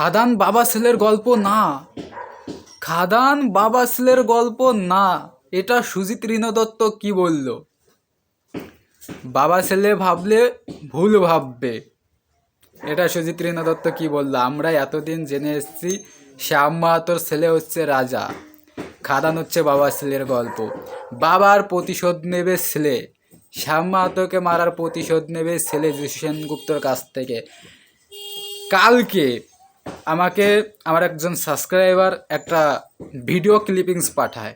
খাদান বাবা ছেলের গল্প না। খাদান বাবা ছেলের গল্প না। এটা সুজিত রিনা দত্ত কি বলল? বাবা ছেলে ভাবলে ভুল ভাববে। এটা সুজিত রিনা দত্ত কি বলল? আমরা এতদিন জেনে এসেছি শ্যাম মাহাতোর ছেলে হচ্ছে রাজা। খাদান হচ্ছে বাবা ছেলের গল্প। বাবার প্রতিশোধ নেবে ছেলে। শ্যাম মাহাতোকে মারার প্রতিশোধ নেবে ছেলে যিশু সেনগুপ্তর কাছ থেকে। কালকে আমাকে আমার একজন সাবস্ক্রাইবার একটা ভিডিও ক্লিপিংস পাঠায়।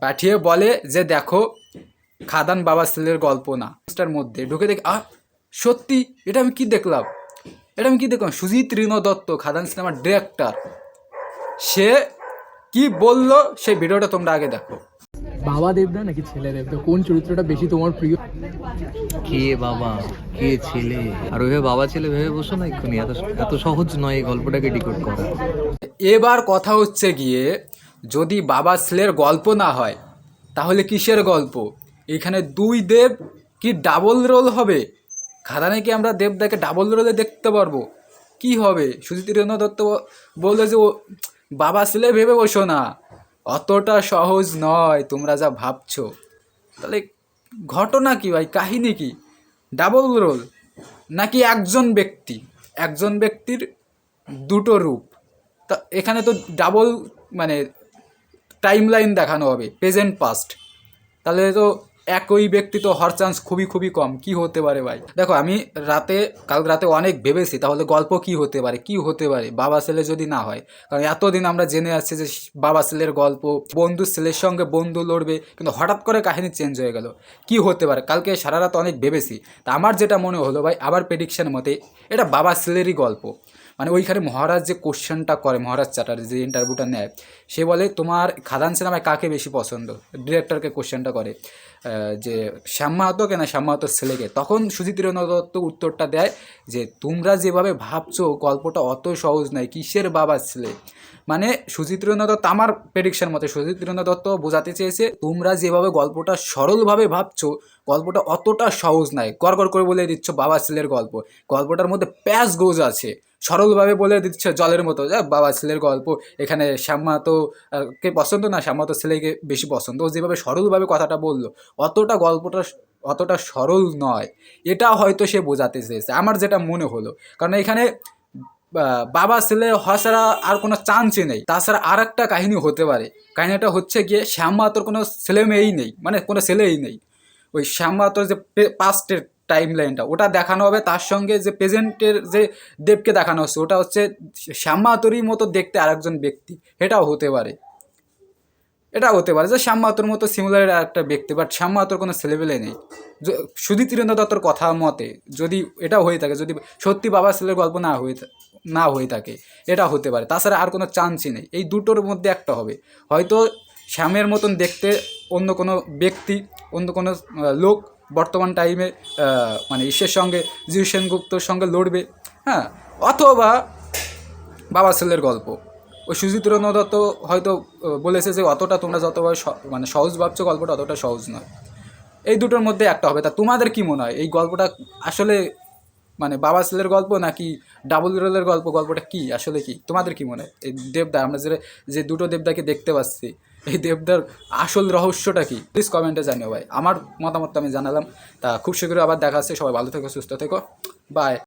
পাঠিয়ে বলে যে, দেখো, খাদান বাবা ছেলের গল্প না। তার মধ্যে ঢুকে দেখি, আহ, সত্যি? এটা আমি কি দেখলাম? এটা আমি কি দেখলাম? সুজিত রিনো দত্ত, খাদান সিনেমার ডিরেক্টর সে কি বলল? সেই ভিডিওটা তোমরা আগে দেখো। বাবা দেবদা নাকি ছেলে দেবদা? কোন চরিত্রটা বেশি তোমার প্রিয়? কে বাবা? কে ছেলে? আর ওইভাবে বাবা ছেলে ভেবে বসো না এক্ষুনি এত এত সহজ নয় এই গল্পটাকে ডিকোড করা। এবার কথা হচ্ছে গিয়ে যদি বাবা ছেলের গল্প না হয় তাহলে কিসের গল্প? এখানে দুই দেব কি ডাবল রোল হবে? খাদানে কি আমরা দেবদাকে ডাবল রোলে দেখতে পারব? কি হবে? সুজিত রেণু দত্ত বলল যে ও বাবা ছেলে ভেবে বসো না। অতটা সহজ নয়, তোমরা যা ভাবছ। তাহলে ঘটনা কি ভাই? কাহিনী কি? ডাবল রোল নাকি একজন ব্যক্তি? একজন ব্যক্তির দুটো রূপ। তা এখানে তো ডাবল মানে টাইম লাইন দেখানো হবে প্রেজেন্ট পাস্ট তাহলে তো একই ব্যক্তি তো হওয়ার চান্স খুবই খুবই কম। কি হতে পারে ভাই? দেখো, আমি রাতে, কাল রাতে অনেক ভেবেছি, তাহলে গল্প কি হতে পারে? কি হতে পারে? বাবা ছেলে যদি না হয়। কারণ এতদিন আমরা জেনে আসছি যে বাবা ছেলের গল্প, বন্ধু ছেলের সঙ্গে বন্ধু লড়বে, কিন্তু হঠাৎ করে কাহিনী চেঞ্জ হয়ে গেল। কি হতে পারে? কালকে সারা রাত অনেক ভেবেছি। তা আমার যেটা মনে হলো ভাই আবার প্রেডিকশন মতে এটা বাবা ছেলেরই গল্প। মানে ওইখানে মহারাজ যে কোশ্চেনটা করে, মহারাজ চ্যাটার্জি, যে ইন্টারভিউটা নেয়, সে বলে, তোমার খাদান সিনেমায় কাকে বেশি পছন্দ? ডিরেক্টরকে কোশ্চেনটা করে যে শ্যাম মাহাতোকে না শ্যাম মাহাতোর ছেলেকে। তখন সুজিত রেণু দত্ত উত্তরটা দেয় যে, তোমরা যেভাবে ভাবছ, গল্পটা অত সহজ নয়, কিসের বাবার ছেলে? মানে রেণু দত্ত, আমার প্রেডিকশন মতে রেণু দত্ত বোঝাতে চেয়েছে, তোমরা যেভাবে গল্পটা সরলভাবে ভাবছ, গল্পটা অতটা সহজ নয় গড় গড় করে বলে দিচ্ছ বাবা ছেলের গল্প। গল্পটার মধ্যে প্যাস গোজ আছে। সরলভাবে বলে দিচ্ছে জলের মতো, যা বাবা ছেলের গল্প। এখানে শ্যামা তো কে পছন্দ না, শ্যামা তো ছেলেকে বেশি পছন্দ। ও যেভাবে সরলভাবে কথাটা বলল, অতটা গল্পটা অতটা সরল নয়। এটা হয়তো সে বোঝাতে চেয়েছে। আমার যেটা মনে হলো, কারণ এখানে বাবা ছেলে হওয়া ছাড়া আর কোনো চান্সই নেই। তাছাড়া আর একটা কাহিনী হতে পারে। কাহিনীটা হচ্ছে গিয়ে শ্যাম মাহাতোর কোনো ছেলে মেয়েই নেই মানে কোনো ছেলেই নেই। ওই শ্যাম মাহাতোর যে পাস্টের টাইম লাইনটা ওটা দেখানো হবে, তার সঙ্গে যে প্রেজেন্টের যে দেবকে দেখানো হচ্ছে, ওটা হচ্ছে শ্যাম মাহাতোরই মতো দেখতে আরেকজন ব্যক্তি। এটাও হতে পারে। এটা হতে পারে যে শ্যাম মাহাতোর মতো সিমিলার একটা ব্যক্তি বাট শ্যাম মাহাতোর কোনো ছেলেবেলে নেই। শুধু সুধীর তীরেন্দ্র দত্তর কথা মতে যদি এটা হয়ে থাকে, যদি সত্যি বাবা ছেলের গল্প না হয়ে না হয়ে থাকে, এটা হতে পারে। তাছাড়া আর কোনো চান্সই নেই। এই দুটোর মধ্যে একটা হবে। হয়তো শ্যামের মতন দেখতে অন্য কোনো ব্যক্তি, অন্য কোনো লোক বর্তমান টাইমে মানে ঈশ্বরের সঙ্গে জিউ সেনগুপ্তর সঙ্গে লড়বে হ্যাঁ অথবা বাবা ছেলের গল্প। ওই সুজিত দত্ত হয়তো বলেছে যে অতটা তোমরা যতবার মানে সহজ ভাবছ গল্পটা অতটা সহজ নয়। এই দুটোর মধ্যে একটা হবে। তা তোমাদের কি মনে হয়? এই গল্পটা আসলে মানে বাবা ছেলের গল্প নাকি ডাবল রোলের গল্প? গল্পটা কি? আসলে কি? তোমাদের কি মনে হয়? এই দেবদা আমরা যে যে দুটো দেবদাকে দেখতে পাচ্ছি, এই দেবদার আসল রহস্যটা কি? প্লিজ কমেন্টে জানিও ভাই। আমার মতামত আমি জানালাম। তা খুব শীঘ্রই আবার দেখা হচ্ছে। সবাই ভালো থেকো, সুস্থ থেকো। বাই